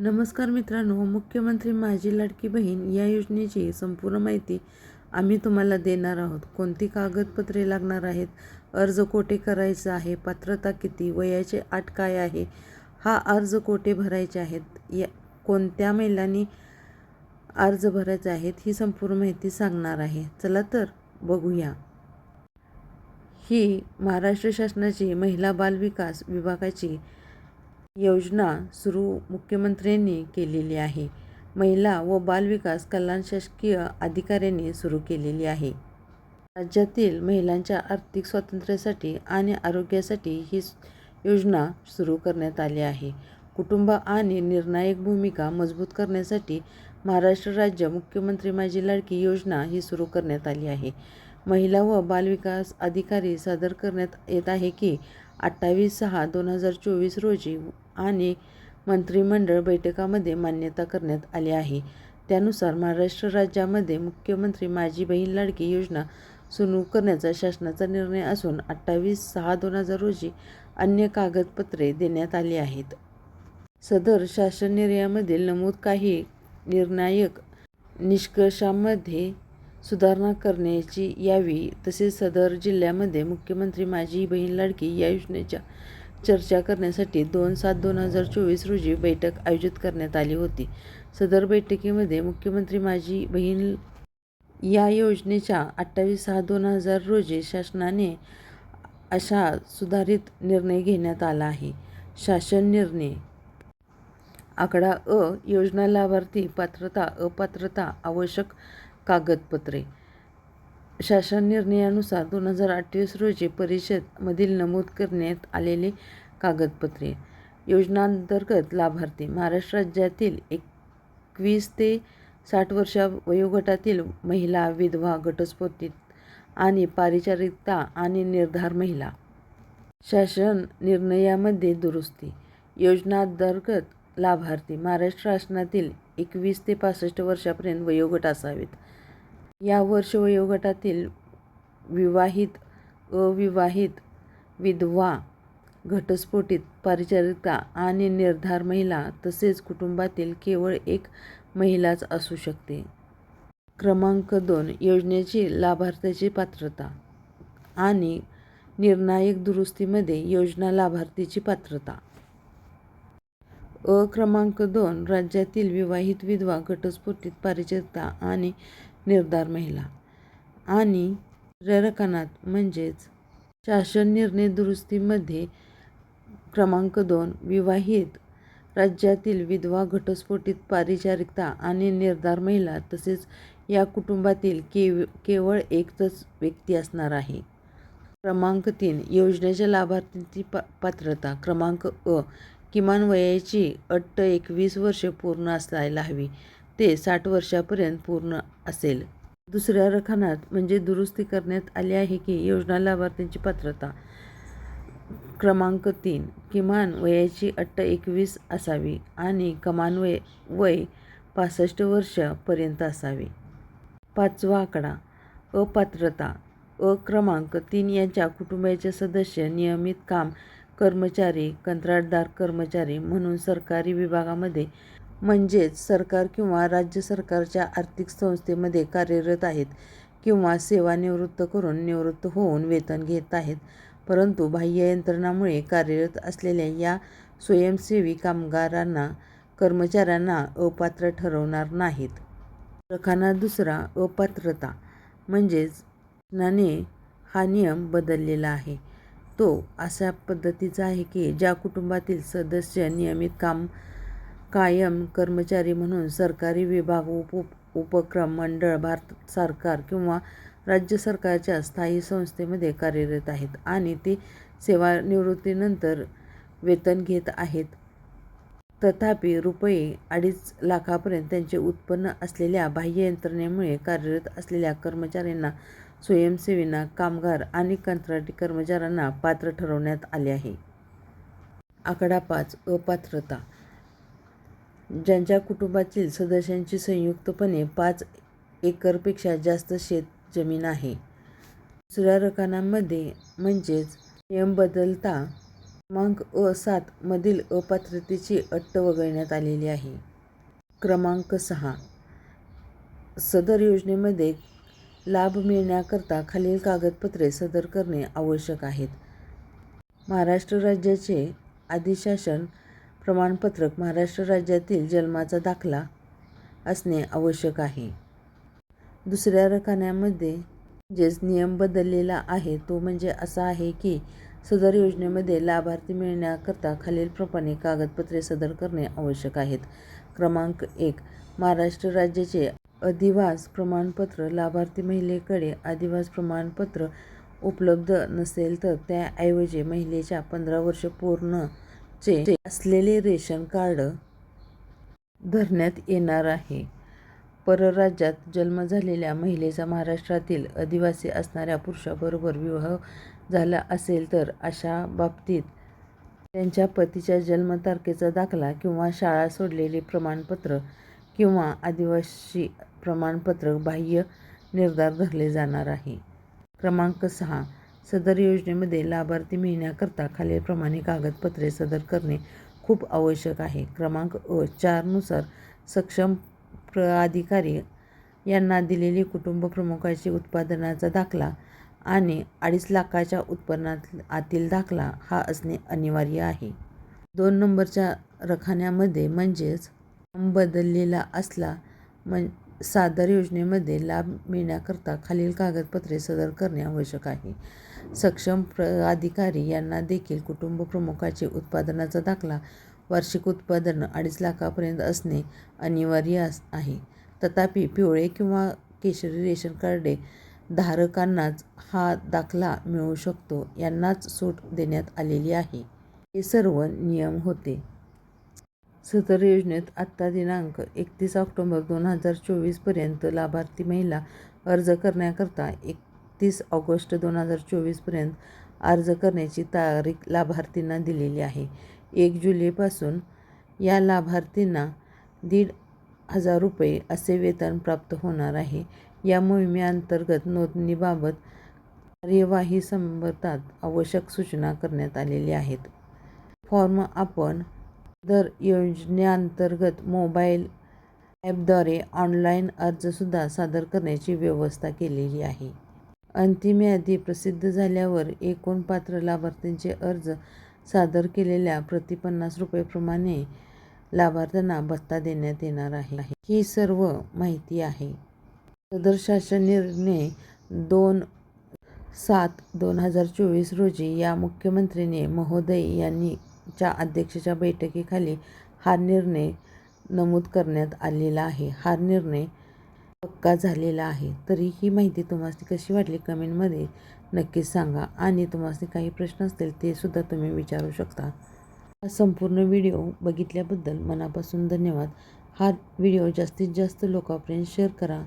नमस्कार मित्रांनो मुख्यमंत्री माझी लाडकी बहीण या योजनेची संपूर्ण माहिती आम्ही तुम्हाला देणार आहोत. कोणती कागदपत्रे लागणार आहेत? अर्ज कोठे करायचा आहे? पात्रता किती? वयाचे आठ काय आहे? हा अर्ज कोठे भरायचे आहेत? या कोणत्या महिलांनी अर्ज भरायचे आहेत ही संपूर्ण माहिती सांगणार आहे. चला तर बघूया. ही महाराष्ट्र शासनाची महिला बालविकास विभागाची योजना सुरू मुख्यमंत्र्यांनी केलेली आहे. महिला व बालविकास कल्याण शासकीय अधिकाऱ्यांनी सुरू केलेली आहे. राज्यातील महिलांच्या आर्थिक स्वातंत्र्यासाठी आणि आरोग्यासाठी ही योजना सुरू करण्यात आली आहे. कुटुंब आणि निर्णायक भूमिका मजबूत करण्यासाठी महाराष्ट्र राज्य मुख्यमंत्री माझी लाडकी योजना ही सुरू करण्यात आली आहे. महिला व बालविकास अधिकारी सादर करण्यात येत आहे की अठ्ठावीस सहा दोन हजार चोवीस रोजी आणि मंत्रिमंडळ बैठकामध्ये मान्यता करण्यात आली आहे. त्यानुसार महाराष्ट्र राज्यामध्ये मुख्यमंत्री माझी बहीण लाडकी योजना सुरू करण्याचा शासनाचा निर्णय असून अठ्ठावीस सहा दोन हजार रोजी अन्य कागदपत्रे देण्यात आली आहेत. सदर शासन निर्यामधील नमूद काही निर्णायक निष्कर्षांमध्ये सुधारणा करण्याची यावी तसेच सदर जिल्ह्यामध्ये मुख्यमंत्री माझी बहीण लाडकी या योजनेच्या चर्चा करण्यासाठी दोन सात दोन हजार चोवीस रोजी बैठक आयोजित करण्यात आली होती. सदर बैठकीमध्ये मुख्यमंत्री माझी बहीण या योजनेच्या अठ्ठावीस सहा दोन हजार रोजी शासनाने अशा सुधारित निर्णय घेण्यात आला आहे. शासन निर्णय आकडा अ योजना लाभार्थी पात्रता अपात्रता आवश्यक कागदपत्रे शासन निर्णयानुसार दोन हजार अठ्ठावीस रोजी परिषदमधील नमूद करण्यात आलेले कागदपत्रे. योजनांतर्गत लाभार्थी महाराष्ट्र राज्यातील एकवीस ते साठ वर्षा वयोगटातील महिला विधवा घटस्फोटित आणि पारिचारिकता आणि निर्धार महिला. शासन निर्णयामध्ये दुरुस्ती. योजनांतर्गत लाभार्थी महाराष्ट्र शासनातील एकवीस ते पासष्ट वर्षापर्यंत वयोगट असावेत. या वर्ष वयोगटातील विवाहित अविवाहित विधवा घटस्फोटित पारिचारिकता आणि निर्धार महिला तसेच कुटुंबातील केवळ एक महिलाच असू शकते. क्रमांक दोन योजनेची लाभार्थ्याची पात्रता आणि निर्णायक दुरुस्तीमध्ये योजना लाभार्थीची पात्रता. अ क्रमांक दोन राज्यातील विवाहित विधवा घटस्फोटित पारिचारिकता आणि निर्धार महिला. आणि रकानात म्हणजेच शासन निर्णय दुरुस्तीमध्ये क्रमांक दोन विवाहित. राज्यातील विधवा घटस्फोटित पारिचारिकता आणि निर्धार महिला तसेच या कुटुंबातील केव केवळ एकच व्यक्ती असणार आहे. क्रमांक तीन योजनेच्या लाभार्थींची पा पात्रता. क्रमांक अ किमान वयाची अट्ट एकवीस वर्षे पूर्ण असायला हवी. ते साठ वर्षापर्यंत पूर्ण असेल. दुसऱ्या रखानात म्हणजे दुरुस्ती करण्यात आली आहे की योजना लाभार्थींची पात्रता? क्रमांक तीन. किमान वयाची अट्ट एकवीस असावी आणि कमान वय वय पासष्ट वर्षापर्यंत असावे. पाचवा आकडा. अपात्रता. अ क्रमांक तीन यांच्या कुटुंबाचे सदस्य नियमित काम कर्मचारी कंत्राटदार कर्मचारी म्हणून सरकारी विभागामध्ये म्हणजेच सरकार किंवा राज्य सरकारच्या आर्थिक संस्थेमध्ये कार्यरत आहेत किंवा सेवानिवृत्त करून निवृत्त होऊन वेतन घेत आहेत. परंतु बाह्य यंत्रणामुळे कार्यरत असलेल्या या स्वयंसेवी कामगारांना कर्मचाऱ्यांना अपात्र ठरवणार नाहीत. प्रखाना दुसरा अपात्रता म्हणजेच शासनाने हा नियम बदललेला आहे. तो अशा पद्धतीचा आहे की ज्या कुटुंबातील सदस्य नियमित काम कायम कर्मचारी म्हणून सरकारी विभाग उप उपक्रम मंडळ भारत सरकार किंवा राज्य सरकारच्या स्थायी संस्थेमध्ये कार्यरत आहेत आणि ते सेवानिवृत्तीनंतर वेतन घेत आहेत. तथापि रुपये अडीच लाखापर्यंत त्यांचे उत्पन्न असलेल्या बाह्य यंत्रणेमुळे कार्यरत असलेल्या कर्मचाऱ्यांना स्वयंसेवींना कामगार आणि कंत्राटी कर्मचाऱ्यांना पात्र ठरवण्यात आले आहे. आकडा पाच अपात्रता. ज्यांच्या कुटुंबातील सदस्यांची संयुक्तपणे पाच एकरपेक्षा जास्त शेत जमीन आहे. दुसऱ्या रकानांमध्ये म्हणजेच नियम बदलता क्रमांक अ सात मधील अपात्रतेची अट्ट वगळण्यात आलेली आहे. क्रमांक सहा. सदर योजनेमध्ये लाभ मिळण्याकरता खालील कागदपत्रे सदर करणे आवश्यक आहेत. महाराष्ट्र राज्याचे आदिशासन प्रमाणपत्रक महाराष्ट्र राज्यातील जन्माचा दाखला असणे आवश्यक आहे. दुसऱ्या रकान्यामध्ये म्हणजेच नियम बदललेला आहे तो म्हणजे असा आहे की सदर योजनेमध्ये लाभार्थी मिळण्याकरता खालीलप्रमाणे कागदपत्रे सदर करणे आवश्यक आहेत. क्रमांक एक महाराष्ट्र राज्याचे अधिवास प्रमाणपत्र लाभार्थी महिलेकडे अधिवास प्रमाणपत्र उपलब्ध नसेल तर त्याऐवजी महिलेच्या पंधरा वर्ष पूर्ण चे असलेले रेशन कार्ड धरण्यात येणार आहे. परराज्यात जन्म झालेल्या महिलेचा महाराष्ट्रातील आदिवासी असणाऱ्या पुरुषाबरोबर विवाह झाला असेल तर अशा बाबतीत त्यांच्या पतीच्या जन्मतारखेचा दाखला किंवा शाळा सोडलेले प्रमाणपत्र किंवा आदिवासी प्रमाणपत्र बाह्य निर्धार धरले जाणार आहे. क्रमांक सहा. सदर योजनेमध्ये लाभार्थी मिळण्याकरता खालीलप्रमाणे कागदपत्रे सदर करणे खूप आवश्यक आहे. क्रमांक अ चारनुसार सक्षम प्राधिकारी यांना दिलेली कुटुंब प्रमुखाची उत्पादनाचा दाखला आणि अडीच लाखाच्या उत्पन्नात आतील दाखला हा असणे अनिवार्य आहे. दोन नंबरच्या रखान्यामध्ये म्हणजेच बदललेला असला म्हण सादर योजनेमध्ये लाभ मिळण्याकरता खालील कागदपत्रे सादर करणे आवश्यक आहे. सक्षम प्र अधिकारी यांना देखील कुटुंब प्रमुखाचे उत्पादनाचा दाखला वार्षिक उत्पादन अडीच लाखापर्यंत असणे अनिवार्य अस आहे. तथापि पिवळे किंवा केशरी रेशन कार्डे धारकांनाच हा दाखला मिळू शकतो यांनाच सूट देण्यात आलेली आहे. हे सर्व नियम होते. सदर योजनेत आत्ता दिनांक एकतीस ऑक्टोबर दोन हजार चोवीसपर्यंत लाभार्थी महिला अर्ज करण्याकरता एकतीस ऑगस्ट दोन हजार चोवीसपर्यंत अर्ज करण्याची तारीख लाभार्थींना दिलेली आहे. एक जुलैपासून या लाभार्थींना दीड हजार रुपये असे वेतन प्राप्त होणार आहे. या मोहिमेअंतर्गत नोंदणीबाबत कार्यवाही संबंधात आवश्यक सूचना करण्यात आलेल्या आहेत. फॉर्म आपण दर योजनेअंतर्गत मोबाईल ॲपद्वारे ऑनलाईन अर्जसुद्धा सादर करण्याची व्यवस्था केलेली आहे. अंतिम यादी प्रसिद्ध झाल्यावर एकूण पात्र लाभार्थींचे अर्ज सादर केलेल्या प्रति पन्नास रुपयेप्रमाणे लाभार्थ्यांना भत्ता देण्यात येणार आहे. ही सर्व माहिती आहे. सदर शासन निर्णय दोन सात दोन हजार चोवीस रोजी या मुख्यमंत्रीने महोदय यांनी च्या अध्यक्षाच्या बैठकीखाली हा निर्णय नमूद करण्यात आलेला आहे. हा निर्णय पक्का झालेला आहे. तरी ही माहिती तुम्हाला कशी वाटली कमेंटमध्ये नक्कीच सांगा आणि तुम्हाला काही प्रश्न असतील ते सुद्धा तुम्ही विचारू शकता. हा संपूर्ण व्हिडिओ बघितल्याबद्दल मनापासून धन्यवाद. हा व्हिडिओ जास्तीत जास्त लोकांपर्यंत शेअर करा.